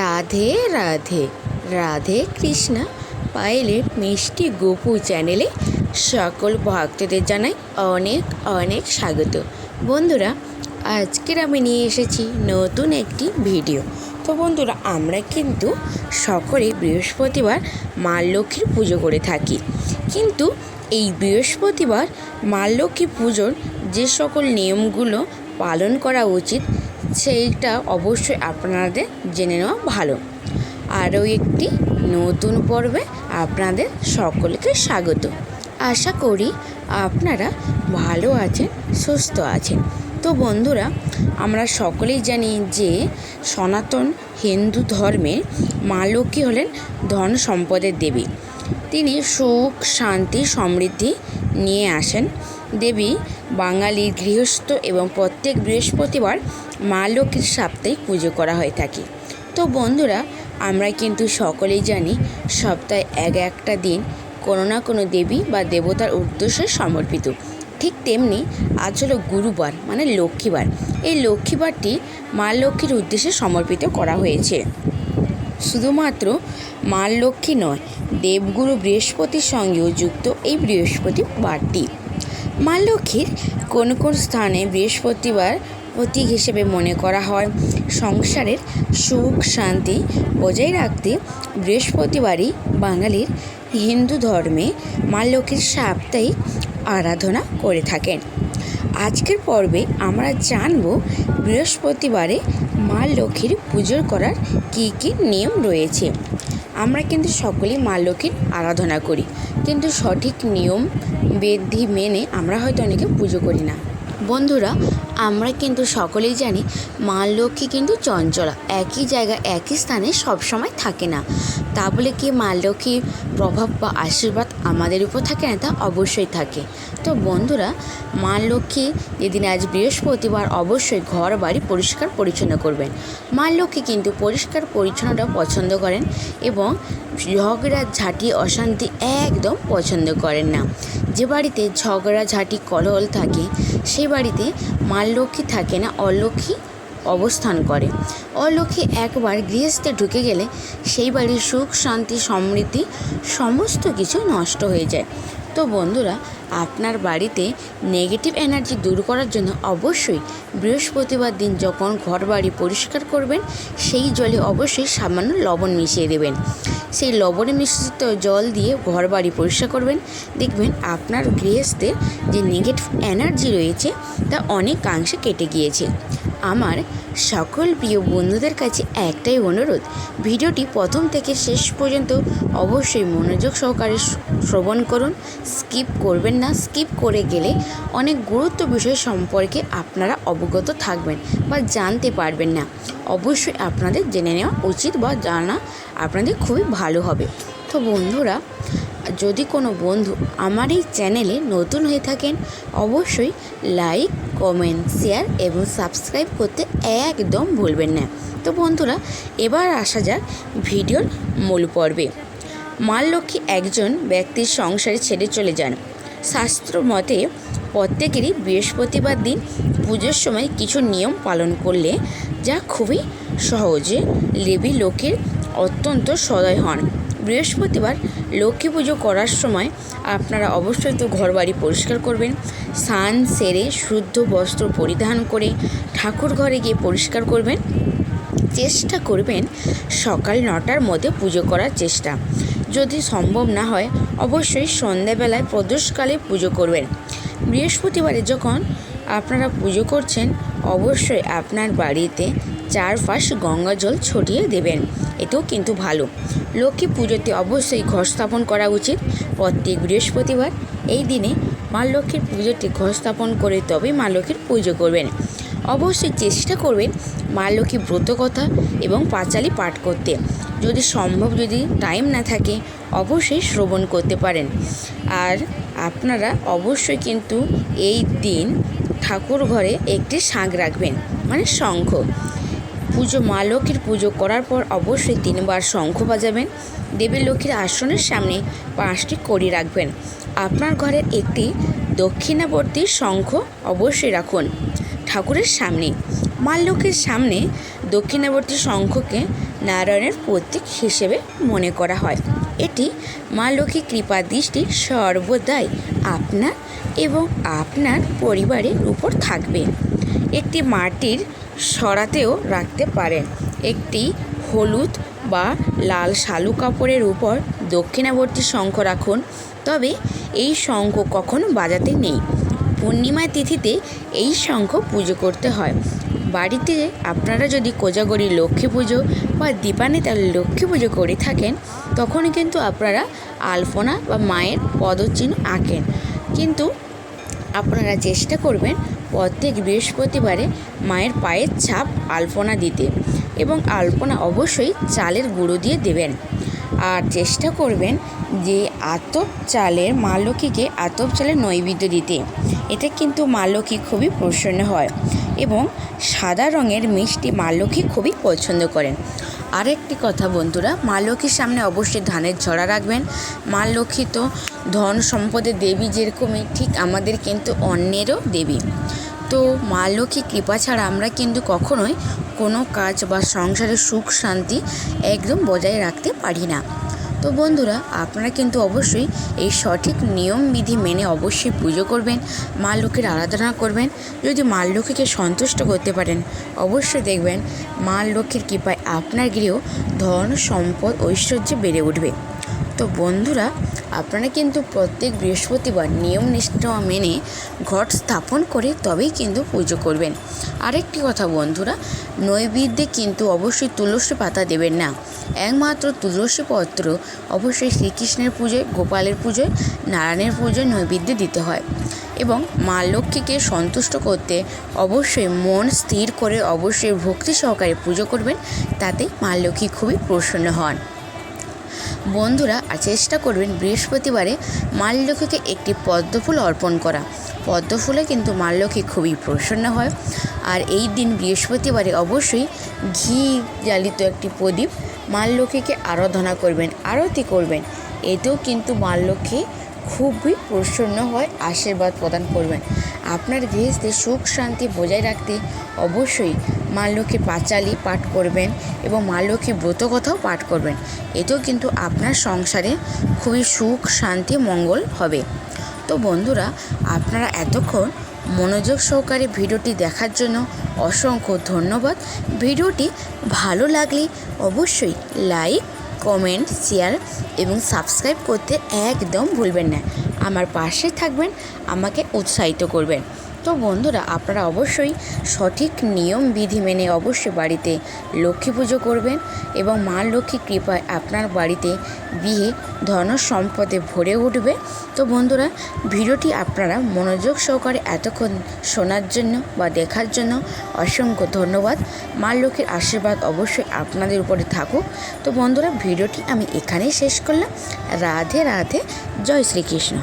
রাধে রাধে রাধে কৃষ্ণা। পায়েলের মিষ্টি গোপু চ্যানেলে সকল ভক্তদের জানাই অনেক অনেক স্বাগত। বন্ধুরা, আজকের আমি নিয়ে এসেছি নতুন একটি ভিডিও। তো বন্ধুরা, আমরা কিন্তু সকলে বৃহস্পতিবার মা লক্ষ্মীর পুজো করে থাকি। কিন্তু এই বৃহস্পতিবার মা লক্ষ্মী পুজোর যে সকল নিয়মগুলো পালন করা উচিত সেইটা অবশ্যই আপনাদের জেনে নেওয়া ভালো। আরও একটি নতুন পর্বে আপনাদের সকলকে স্বাগত। আশা করি আপনারা ভালো আছেন, সুস্থ আছেন। তো বন্ধুরা, আমরা সকলেই জানি যে সনাতন হিন্দু ধর্মে মা লক্ষ্মী হলেন ধন সম্পদের দেবী। তিনি সুখ, শান্তি, সমৃদ্ধি নিয়ে আসেন। দেবী বাঙালির গৃহস্থ এবং প্রত্যেক বৃহস্পতিবার মা লক্ষ্মীর সাপ্তাহিক পুজো করা হয়ে থাকে। তো বন্ধুরা, আমরা কিন্তু সকলেই জানি সপ্তাহে এক একটা দিন কোনো না কোনো দেবী বা দেবতার উদ্দেশ্যে সমর্পিত। ঠিক তেমনি আজ হলো গুরুবার মানে লক্ষ্মীবার। এই লক্ষ্মীবারটি মা লক্ষ্মীর উদ্দেশ্যে সমর্পিত করা হয়েছে। শুধুমাত্র মা লক্ষ্মী নয়, দেবগুরু বৃহস্পতির সঙ্গেও যুক্ত এই বৃহস্পতিবারটি। মা লক্ষ্মীর কোন কোন স্থানে বৃহস্পতিবার প্রতীক হিসেবে মনে করা হয়? সংসারের সুখ, শান্তি বজায় রাখতে বৃহস্পতিবারই বাঙালির হিন্দু ধর্মে মা লক্ষ্মীর সাপ্তাহিক আরাধনা করে থাকেন। আজকের পর্বে আমরা জানব বৃহস্পতিবারে মা লক্ষ্মীর পুজো করার কী কী নিয়ম রয়েছে। আমরা কিন্তু সকলেই মা লক্ষ্মীর আরাধনা করি। কিন্তু সঠিক নিয়ম বিধি মেনে আমরা হয়তো অনেকে পুজো করি না। বন্ধুরা, আমরা কিন্তু সকলেই জানি মা লক্ষ্মী কিন্তু চঞ্চলা। একই জায়গায় একই স্থানে সবসময় থাকে না। তা বলে কি মা লক্ষ্মীর প্রভাব বা আশীর্বাদ আমাদের উপর থাকে না? তা অবশ্যই থাকে। তো বন্ধুরা, মা লক্ষ্মী যেদিন আজ বৃহস্পতিবার অবশ্যই ঘর, বাড়ি পরিষ্কার পরিচ্ছন্ন করবেন। মা লক্ষ্মী কিন্তু পরিষ্কার পরিচ্ছন্নতা পছন্দ করেন এবং ঝগড়া, ঝাঁটি, অশান্তি একদম পছন্দ করেন না। যে বাড়িতে ঝগড়া, ঝাঁটি কলহল থাকে সেই বাড়িতে মা লক্ষ্মী থাকে না, অলক্ষ্মী অবস্থান করে। অলক্ষ্মী একবার গৃহস্থে ঢুকে গেলে সেই বাড়ির সুখ, শান্তি, সমৃদ্ধি সমস্ত কিছু নষ্ট হয়ে যায়। তো বন্ধুরা, আপনার বাড়িতে নেগেটিভ এনার্জি দূর করার জন্য অবশ্যই বৃহস্পতিবার দিন যখন ঘর বাড়ি পরিষ্কার করবেন, সেই জলে অবশ্যই সামান্য লবণ মিশিয়ে দেবেন। সেই লবণে মিশ্রিত জল দিয়ে ঘর বাড়ি পরিষ্কার করবেন। দেখবেন আপনার গৃহস্থের যে নেগেটিভ এনার্জি রয়েছে, তা অনেকাংশে কেটে গিয়েছে। আমার সকল প্রিয় বন্ধুদের কাছে একটাই অনুরোধ, ভিডিওটি প্রথম থেকে শেষ পর্যন্ত অবশ্যই মনোযোগ সহকারে শ্রবণ করুন, স্কিপ করবেন না, স্কিপ করে গেলে অনেক গুরুত্ব বিষয় সম্পর্কে আপনারা অবগত থাকবেন বা জানতে পারবেন না। অবশ্যই আপনাদের জেনে নেওয়া উচিত বা জানা আপনাদের খুবই ভালো হবে। তো বন্ধুরা যদি কোনো বন্ধু আমার এই চ্যানেলে নতুন হয়ে থাকেন, অবশ্যই লাইক, কমেন্ট, শেয়ার এবং সাবস্ক্রাইব করতে একদম ভুলবেন না। তো বন্ধুরা, এবার আসা যাক ভিডিওর মূল পর্বে। মা লক্ষ্মী একজন ব্যক্তির সংসারে ছেড়ে চলে যান। শাস্ত্র মতে, প্রত্যেকেরই বৃহস্পতিবার দিন পুজোর সময় কিছু নিয়ম পালন করলে যা খুবই সহজে লেবি লোকের অত্যন্ত সদয় হন। বৃহস্পতিবার লক্ষ্মী পুজো করার সময় আপনারা অবশ্যই তো ঘর বাড়ি পরিষ্কার করবেন, স্নান সেরে শুদ্ধ বস্ত্র পরিধান করে ঠাকুর ঘরে গিয়ে পরিষ্কার করবেন। চেষ্টা করবেন সকাল নটার মধ্যে পুজো করার চেষ্টা। যদি সম্ভব না হয়, অবশ্যই সন্ধ্যাবেলায় প্রদোষকালে পুজো করবেন। বৃহস্পতিবারে যখন আপনারা পুজো করছেন, অবশ্যই আপনার বাড়িতে চারপাশ গঙ্গা জল ছড়িয়ে দেবেন। এতেও কিন্তু ভালো। লক্ষ্মী পুজোতে অবশ্যই ঘর স্থাপন করা উচিত। প্রত্যেক বৃহস্পতিবার এই দিনে মা লক্ষ্মীর পুজোতে ঘর স্থাপন করে তবে মা লক্ষ্মীর পুজো করবেন। অবশ্যই চেষ্টা করবেন মা লক্ষ্মী ব্রতকথা এবং পাঁচালি পাঠ করতে। যদি সম্ভব যদি টাইম না থাকে, অবশ্যই শ্রবণ করতে পারেন। আর আপনারা অবশ্যই কিন্তু এই দিন ঠাকুর ঘরে একটি শাঁখ রাখবেন মানে শঙ্খ। পুজো মা লক্ষ্মীর পুজো করার পর অবশ্যই তিনবার শঙ্খ বাজাবেন। দেবী লক্ষ্মীর আসনের সামনে পাঁচটি কড়ি রাখবেন। আপনার ঘরের একটি দক্ষিণাবর্তী শঙ্খ অবশ্যই রাখুন ঠাকুরের সামনে। মা লক্ষ্মীর সামনে দক্ষিণাবর্তী শঙ্খকে নারায়ণের প্রতীক হিসেবে মনে করা হয়। এটি মা লক্ষ্মীর কৃপা দৃষ্টি সর্বদাই আপনার এবং আপনার পরিবারের উপর থাকবে। একটি মাটির সরাতেও রাখতে পারেন। একটি হলুদ বা লাল শালু কাপড়ের উপর দক্ষিণাবর্তী শঙ্খ রাখুন। তবে এই শঙ্খ কখনো বাজাতে নেই। পূর্ণিমা তিথিতে এই শঙ্খ পুজো করতে হয়। বাড়িতে আপনারা যদি কোজাগরি লক্ষ্মী পুজো বা দীপান্বিতার লক্ষ্মী পুজো করে থাকেন, তখন কিন্তু আপনারা আলপনা বা মায়ের পদচিহ্ন আঁকেন। কিন্তু আপনারা চেষ্টা করবেন প্রত্যেক বৃহস্পতিবারে মায়ের পায়ের ছাপ আলপনা দিতে এবং আলপনা অবশ্যই চালের গুঁড়ো দিয়ে দেবেন। আর চেষ্টা করবেন যে আতপ চালের মা লক্ষ্মীকে আতপ চালের নৈবেদ্য দিতে। এটা কিন্তু মা লক্ষ্মী খুবই প্রসন্ন হয় এবং সাদা রঙের মিষ্টি মা লক্ষ্মী খুবই পছন্দ করেন। আরেকটি কথা বন্ধুরা, মা লক্ষ্মীর সামনে অবশ্যই ধানের ঝড়া রাখবেন। মা লক্ষ্মী তো ধন সম্পদের দেবী যেরকমই, ঠিক আমাদের কিন্তু অন্যেরও দেবী। তো মা লক্ষ্মী কৃপা ছাড়া আমরা কিন্তু কখনোই কোনো কাজ বা সংসারে সুখ শান্তি একদম বজায় রাখতে পারি না। তো বন্ধুরা, আপনারা কিন্তু অবশ্যই এই সঠিক নিয়ম বিধি মেনে অবশ্যই পুজো করবেন, মা লক্ষ্মীর আরাধনা করবেন। যদি মা লক্ষ্মীকে সন্তুষ্ট করতে পারেন, অবশ্যই দেখবেন মা লক্ষ্মীর কৃপায় আপনার গৃহ ধন, সম্পদ, ঐশ্বর্যে বেড়ে উঠবে। তো বন্ধুরা আপনারা কিন্তু প্রত্যেক বৃহস্পতিবার নিয়ম নিষ্ঠা মেনে ঘট স্থাপন করে তবেই কিন্তু পুজো করবেন। আরেকটি কথা বন্ধুরা, নৈবেদ্যে কিন্তু অবশ্যই তুলসী পাতা দেবেন না। একমাত্র তুলসী পত্র অবশ্যই শ্রীকৃষ্ণের পুজোয়, গোপালের পুজোয়, নারায়ণের পুজোয় নৈবেদ্য দিতে হয় এবং মা লক্ষ্মীকে সন্তুষ্ট করতে অবশ্যই মন স্থির করে অবশ্যই ভক্তি সহকারে পুজো করবেন তাতে মা লক্ষ্মী খুবই প্রসন্ন হন। বন্ধুরা, আর চেষ্টা করবেন বৃহস্পতিবারে মা লক্ষ্মীকে একটি পদ্মফুল অর্পণ করা। পদ্মফুলে কিন্তু মা লক্ষ্মী খুবই প্রসন্ন হয়। আর এই দিন বৃহস্পতিবারে অবশ্যই ঘি জ্বালিত একটি প্রদীপ মা লক্ষ্মীকে আরাধনা করবেন, আরতি করবেন। এতেও কিন্তু মা লক্ষ্মী খুবই প্রসন্ন হয়, আশীর্বাদ প্রদান করবেন। আপনার গৃহস্থে সুখ শান্তি বজায় রাখতে অবশ্যই মা লক্ষ্মীর পাঁচালি পাঠ করবেন এবং মা লক্ষ্মীর ব্রত কথাও পাঠ করবেন। এতেও কিন্তু আপনার সংসারে খুবই সুখ, শান্তি, মঙ্গল হবে। তো বন্ধুরা, আপনারা এতক্ষণ মনোযোগ সহকারে ভিডিওটি দেখার জন্য অসংখ্য ধন্যবাদ। ভিডিওটি ভালো লাগলে অবশ্যই লাইক, কমেন্ট, শেয়ার এবং সাবস্ক্রাইব করতে একদম ভুলবেন না। আমার পাশে থাকবেন, আমাকে উৎসাহিত করবেন। তো বন্ধুরা, আপনারা অবশ্যই সঠিক নিয়ম, বিধি মেনে অবশ্যই বাড়িতে লক্ষ্মী পুজো করবেন এবং মা লক্ষ্মী কৃপায় আপনার বাড়িতে বিয়ে ধন সম্পদে ভরে উঠবে। তো বন্ধুরা, ভিডিওটি আপনারা মনোযোগ সহকারে এতক্ষণ শোনার জন্য বা দেখার জন্য অসংখ্য ধন্যবাদ। মা লক্ষ্মীর আশীর্বাদ অবশ্যই আপনাদের উপরে থাকুক। তো বন্ধুরা, ভিডিওটি আমি এখানেই শেষ করলাম। রাধে রাধে, জয় শ্রীকৃষ্ণ।